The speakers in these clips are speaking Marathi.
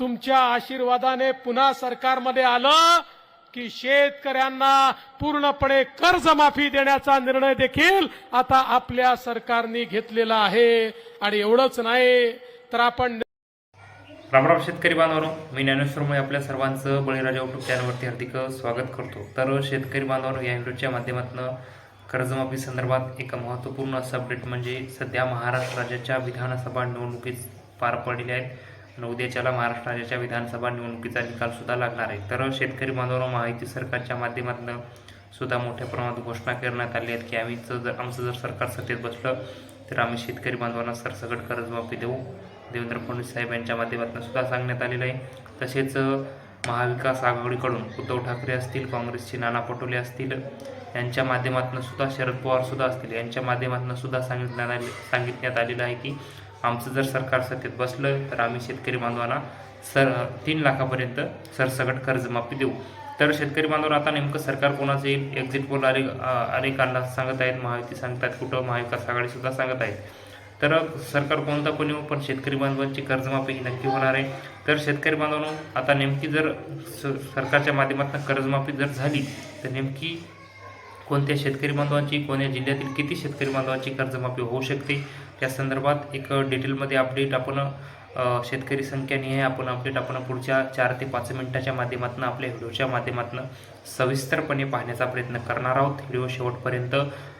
तुमच्या आशीर्वादाने पुन्हा सरकारमध्ये आलं की शेतकऱ्यांना पूर्णपणे कर्जमाफी देण्याचा निर्णय देखील आता आपल्या सरकारने घेतलेला आहे. आणि एवढंच नाही तर आपण रामराम शेतकरी बांधवांनो मी ज्ञानेश्वर आपल्या सर्वांचं बळीराजा युट्यूब चॅनलवरती हार्दिक स्वागत करतो. तर शेतकरी बांधवांनो या व्हिडिओच्या माध्यमातून कर्जमाफी संदर्भात एक महत्त्वपूर्ण असं अपडेट म्हणजे सध्या महाराष्ट्र राज्याच्या विधानसभा निवडणुकीत पार पडलेल्या आहेत. आणि उद्याच्याला महाराष्ट्र राज्याच्या विधानसभा निवडणुकीचा निकाल सुद्धा लागणार आहे. तर शेतकरी बांधवांनो माहिती सरकारच्या माध्यमातून सुद्धा मोठ्या प्रमाणात घोषणा करण्यात आली आहेत की आम्ही जर आमचं जर सरकार सत्तेत बसलं तर आम्ही शेतकरी बांधवांना सरसकट कर्जमाफी देऊ. देवेंद्र फडणवीस साहेब यांच्या माध्यमातून सुद्धा सांगण्यात आलेलं आहे. तसेच महाविकास आघाडीकडून उद्धव ठाकरे असतील काँग्रेसचे नाना पटोले असतील यांच्या माध्यमातून सुद्धा शरद पवार सुद्धा असतील यांच्या माध्यमातून सुद्धा सांगितण्यात आले सांगितण्यात आलेलं आहे की आमचं जर सरकार सत्तेत बसलं तर आम्ही शेतकरी बांधवांना सर तीन लाखापर्यंत सरसकट कर्जमाफी देऊ. तर शेतकरी बांधवांना आता नेमकं सरकार कोणाचं येईल? एक्झिट पोल अनेक अनेक अंदाज सांगत आहेत महायुती सांगतात कुठं महाविकास आघाडी सुद्धा सांगत आहेत. तर सरकार कोणता पण येऊ? पण शेतकरी बांधवांची कर्जमाफी ही नक्की होणार आहे. तर शेतकरी बांधवांनो आता नेमकी जर स सरकारच्या माध्यमातून कर्जमाफी जर झाली तर नेमकी कोणत्या शेतकरी बांधवांची कोणत्या जिल्ह्यातील किती शेतकरी बांधवांची कर्जमाफी होऊ शकते? या संदर्भात एक डिटेलमध्ये अपडेट आपण शेतकरी संख्याने आपण अपडेट आपण पुढच्या चार ते पाच मिनिटाच्या माध्यमातून आपल्या व्हिडिओच्या माध्यमातून सविस्तरपणे पाहण्याचा प्रयत्न करणार आहोत. व्हिडिओ शेवटपर्यंत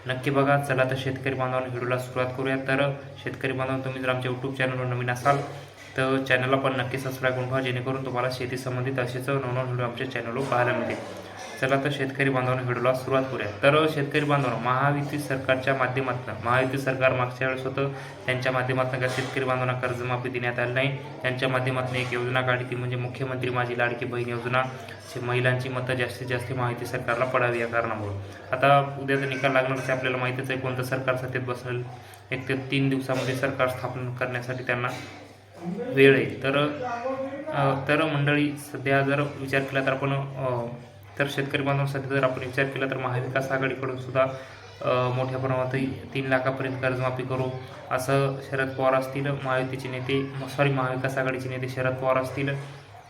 नक्की बघा. चला तर शेतकरी बांधवांना व्हिडिओला सुरुवात करूया. तर शेतकरी बांधव तुम्ही जर आमच्या यूट्यूब चॅनलवर नवीन असाल तर चॅनलला पण नक्की सबस्क्राईब करून ठेवा जेणेकरून तुम्हाला शेती संबंधित असेच नवनवीन व्हिडिओ आमच्या चॅनलवर पाहायला मिळतील. चला तर शेतकरी बांधवांना व्हिडिओला सुरुवात करूया. तर शेतकरी बांधवांना महायुती सरकारच्या माध्यमातून महायुती सरकार मागच्या वेळेस होतं त्यांच्या माध्यमातून का शेतकरी बांधवांना कर्जमाफी देण्यात आली नाही? त्यांच्या माध्यमातून एक योजना काढली ती म्हणजे मुख्यमंत्री माझी लाडकी बहीण योजना महिलांची मतं जास्तीत जास्त माहिती सरकारला पडावी या कारणामुळे. आता उद्याचा निकाल लागणार ते आपल्याला माहितीच आहे कोणतं सरकार सत्तेत बसेल. एक ते तीन दिवसामध्ये सरकार स्थापन करण्यासाठी त्यांना वेळ आहे. तर तर मंडळी सध्या जर विचार केला तर आपण तर शेतकरी बांधवांसाठी सध्या जर आपण विचार केला तर महाविकास आघाडीकडून सुद्धा मोठ्या प्रमाणात तीन लाखापर्यंत कर्जमाफी करू असं शरद पवार असतील महायुतीचे नेते सॉरी महाविकास आघाडीचे नेते शरद पवार असतील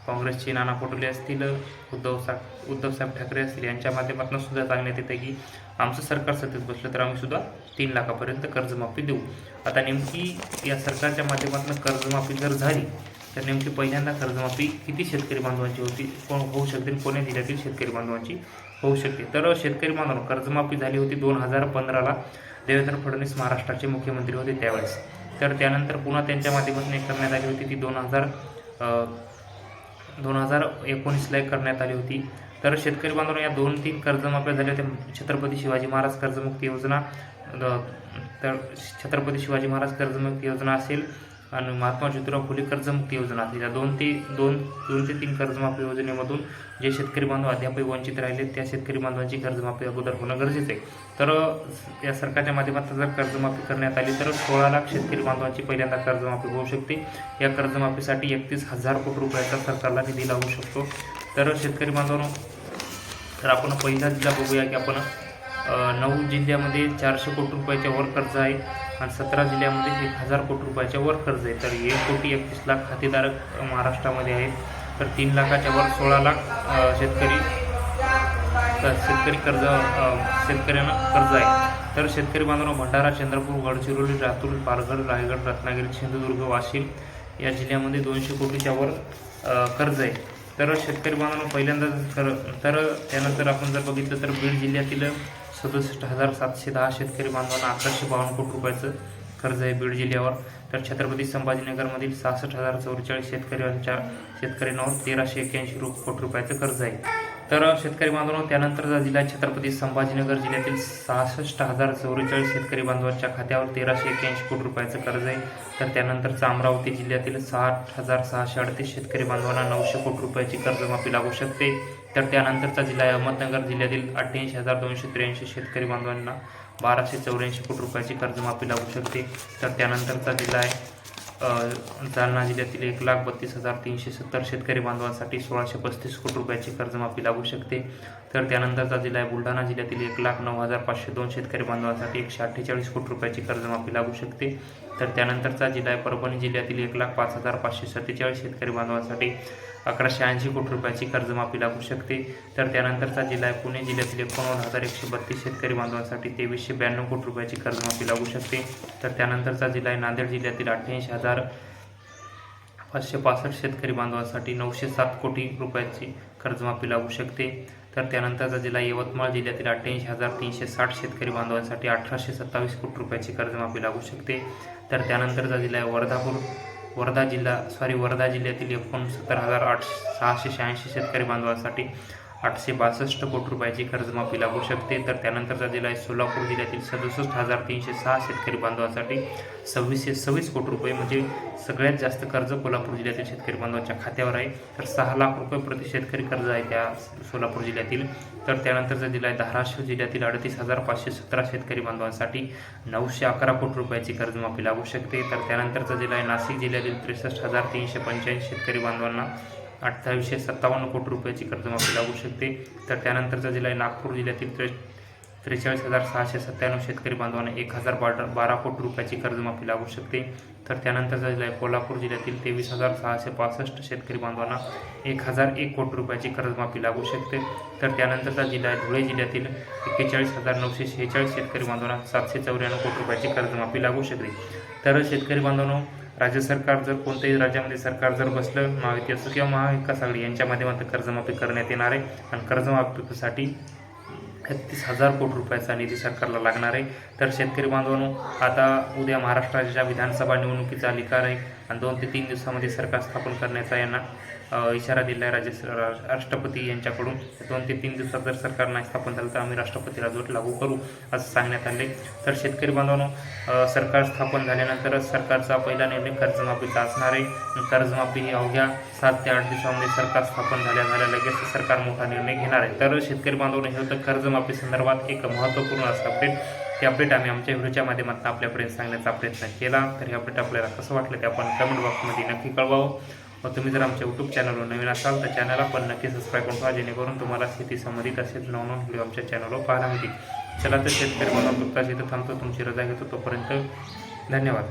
काँग्रेसचे नाना पटोले असतील उद्धव सा उद्धवसाहेब ठाकरे असतील यांच्या माध्यमातून सुद्धा सांगण्यात येतं की आमचं सरकार सत्तेत बसलं तर आम्ही सुद्धा तीन लाखापर्यंत कर्जमाफी देऊ. आता नेमकी या सरकारच्या माध्यमातून कर्जमाफी जर झाली तर नेमकी पहिल्यांदा कर्जमाफी किती शेतकरी बांधवांची होती? कोण होऊ शकते कोण्या जिल्ह्यातील शेतकरी बांधवांची होऊ शकते? तर शेतकरी बांधव कर्जमाफी झाली होती दोन हजार पंधराला. देवेंद्र फडणवीस महाराष्ट्राचे मुख्यमंत्री होते त्यावेळेस. तर त्यानंतर पुन्हा त्यांच्या माध्यमातून एक करण्यात आली होती ती दोन हजार दोन हजार एकोणीसला एक करण्यात आली होती. तर शेतकरी बांधवांना या दोन तीन कर्जमाफ्या झाल्या होत्या. छत्रपती शिवाजी महाराज कर्जमुक्ती योजना तर छत्रपती शिवाजी महाराज कर्जमुक्ती योजना असेल आणि महात्मा ज्योतिराव फुले कर्जमुक्ती योजना असेल. या दोन ते दोन दोन ते तीन कर्जमाफी योजनेमधून जे शेतकरी बांधव अद्यापही वंचित राहिले त्या शेतकरी बांधवांची कर्जमाफी अगोदर होणं गरजेचं आहे. तर या सरकारच्या माध्यमातून जर कर्जमाफी करण्यात आली तर सोळा लाख शेतकरी बांधवांची पहिल्यांदा कर्जमाफी होऊ शकते. या कर्जमाफीसाठी एकतीस हजार कोटी रुपयाचा सरकारला निधी लागू शकतो. तर शेतकरी बांधवांनो तर आपण पहिला जिल्हा बघूया की आपण नऊ जिल्ह्यामध्ये चारशे कोटी रुपयाच्या वर कर्ज आहे. आणि सतरा जिल्ह्यामध्ये एक हजार कोटी रुपयाच्या वर कर्ज आहे. तर एक कोटी एकतीस लाख खातेधारक महाराष्ट्रामध्ये आहेत. तर तीन लाखाच्या वर सोळा लाख शेतकरी शेतकरी कर्ज शेतकऱ्यांना कर्ज आहे. तर शेतकरी बांधव भंडारा चंद्रपूर गडचिरोली लातूर पालघर रायगड रत्नागिरी सिंधुदुर्ग वाशिम या जिल्ह्यामध्ये दोनशे कोटीच्या वर कर्ज आहे. तर शेतकरी बांधवांना पहिल्यांदा कर तर त्यानंतर आपण जर बघितलं तर बीड जिल्ह्यातील सदुसष्ट हजार सातशे दहा शेतकरी बांधवांना अकराशे बावन्न कोटी रुपयाचं कर्ज आहे बीड जिल्ह्यावर. तर छत्रपती संभाजीनगरमधील सहासष्ट हजार चौवेचाळीस शेतकऱ्यांच्या शेतकऱ्यांवर तेराशे एक्याऐंशी रु कोटी रुपयाचं कर्ज आहे. तर शेतकरी बांधवांनो त्यानंतरचा जिल्हा आहे छत्रपती संभाजीनगर जिल्ह्यातील सहासष्ट हजार चौवेचाळीस शेतकरी बांधवांच्या खात्यावर तेराशे एक्याऐंशी कोटी रुपयाचं कर्ज आहे. तर त्यानंतरचा अमरावती जिल्ह्यातील साठ हजार सहाशे अडतीस शेतकरी बांधवांना नऊशे कोटी रुपयाची कर्जमाफी लागू शकते. तर त्यानंतरचा जिल्हा आहे अहमदनगर जिल्ह्यातील अठ्ठ्याऐंशी हजार दोनशे त्र्याऐंशी शेतकरी बांधवांना बाराशे चौऱ्याऐंशी कोटी रुपयाची कर्जमाफी लागू शकते. तर त्यानंतरचा जिल्हा आहे जालना जिल्ह्यातील एक लाख बत्तीस हजार तीनशे सत्तर शेतकरी बांधवांसाठी सोळाशे पस्तीस कोटी रुपयाची कर्जमाफी लागू शकते. तर त्यानंतरचा जिल्हा आहे बुलढाणा. जिल्ह्यातील एक लाख नऊ हजार पाचशे दोन शेतकरी बांधवांसाठी एकशे अठ्ठेचाळीस कोटी रुपयाची कर्जमाफी लागू शकते. तर त्यानंतरचा जिल्हा आहे परभणी जिल्ह्यातील एक लाख पाच हजार पाचशे सत्तेचाळीस शेतकरी बांधवांसाठी अकराशे ऐंशी कोटी रुपयाची कर्जमाफी लागू शकते. तर त्यानंतरचा जिल्हा आहे पुणे जिल्ह्यातील एकोणनव्वद हजार एकशे बत्तीस शेतकरी बांधवांसाठी तेवीसशे ब्याण्णव कोटी रुपयाची कर्जमाफी लागू शकते. तर त्यानंतरचा जिल्हा आहे नांदेड जिल्ह्यातील अठ्ठ्याऐंशी हजार पाचशे पासष्ट शेतकरी बांधवांसाठी नऊशे सात कोटी रुपयाची कर्जमाफी लागू शकते. तर त्यानंतरचा जिल्हा यवतमाळ जिल्ह्यातील अठ्ठ्याऐंशी हजार तीनशे साठ शेतकरी बांधवांसाठी अठराशे सत्तावीस कोटी रुपयाची कर्जमाफी लागू शकते. तर त्यानंतरचा जिल्हा आहे वर्धापूर वर्धा जिल्हा सॉरी वर्धा जिल्ह्यातील एकोणसत्तर हजार आठ सहाशे शहाऐंशी शेतकरी बांधवांसाठी आठशे बासष्ट कोटी रुपयाची कर्जमाफी लागू शकते. तर त्यानंतरचा जिल्हा आहे सोलापूर जिल्ह्यातील सदुसष्ट हजार तीनशे सहा शेतकरी बांधवासाठी सव्वीसशे सव्वीस कोटी रुपये म्हणजे सगळ्यात जास्त कर्ज कोल्हापूर जिल्ह्यातील शेतकरी बांधवांच्या खात्यावर आहे. तर सहा लाख रुपये प्रति शेतकरी कर्ज आहे त्या सोलापूर जिल्ह्यातील. तर त्यानंतरचा जिल्हा आहे धाराशिव जिल्ह्यातील अडतीस हजार पाचशे सतरा शेतकरी बांधवांसाठी नऊशे अकरा कोटी रुपयाची कर्जमाफी लागू शकते. तर त्यानंतरचा जिल्हा आहे नाशिक जिल्ह्यातील त्रेसष्ट हजार तीनशे पंच्याऐंशी शेतकरी बांधवांना अठ्ठावीसशे सत्तावन्न कोटी रुपयाची कर्जमाफी लागू शकते. तर त्यानंतरचा जिल्हा आहे नागपूर जिल्ह्यातील त्रे त्रेचाळीस हजार सहाशे सत्त्याण्णव शेतकरी बांधवांना एक हजार बारा बारा कोटी रुपयाची कर्जमाफी लागू शकते. तर त्यानंतरचा जिल्हा आहे कोल्हापूर जिल्ह्यातील तेवीस हजार सहाशे पासष्ट शेतकरी बांधवांना एक हजार एक कोटी रुपयाची कर्जमाफी लागू शकते. तर त्यानंतरचा जिल्हा आहे धुळे जिल्ह्यातील एक्केचाळीस हजार नऊशे शेहेचाळीस शेतकरी बांधवांना सातशे चौऱ्याण्णव कोटी रुपयाची कर्जमाफी लागू शकते. तर शेतकरी बांधवांनो राज्य सरकार जर कोणत्याही राज्यामध्ये सरकार जर बसलं महायुती असो किंवा महाविकास आघाडी यांच्या माध्यमातून कर्जमाफी करण्यात येणार आहे. आणि कर्जमाफीसाठी एकतीस हजार कोटी रुपयाचा निधी सरकारला लागणार आहे. तर शेतकरी बांधवांनो आता उद्या महाराष्ट्र राज्याच्या विधानसभा निवडणुकीचा निकाल आहे. आणि दोन ते तीन दिवसामध्ये सरकार स्थापन करण्याचा यांना इशारा दिला आहे राज्य सर- राष्ट्रपती यांच्याकडून. दोन ते तीन दिवसात जर सरकार नाही स्थापन झालं तर आम्ही राष्ट्रपती राजवट लागू करू असं सांगण्यात आले. तर शेतकरी बांधवांनो सरकार स्थापन झाल्यानंतरच सरकारचा पहिला निर्णय कर्जमाफीचा असणार आहे. कर्जमाफी ही अवघ्या सात ते आठ दिवसामध्ये सरकार स्थापन झाल्या झाल्या लगेच सरकार मोठा निर्णय घेणार आहे. तर शेतकरी बांधवांनो हे होतं कर्जमाफी संदर्भात एक महत्त्वपूर्ण असं अपडेट. ते अपडेट आम्ही आमच्या व्हिडिओच्या माध्यमातून आपल्यापर्यंत सांगण्याचा प्रयत्न केला. तर हे अपडेट आपल्याला कसं वाटलं ते आपण कमेंट बॉक्समध्ये नक्की कळवावं. व तुम्ही जर आमच्या यूट्यूब चॅनलवर नवीन असाल तर चॅनलला पण नक्की सबस्क्राईब करून ठेवा जेणेकरून तुम्हाला शेती संबंधित असेच नवनवीन व्हिडिओ आमच्या चॅनलवर पाहायला मिळतील. चला तर शेतकरी बनवून इथं थांबतो. तुमची रजा घेतो. तोपर्यंत धन्यवाद.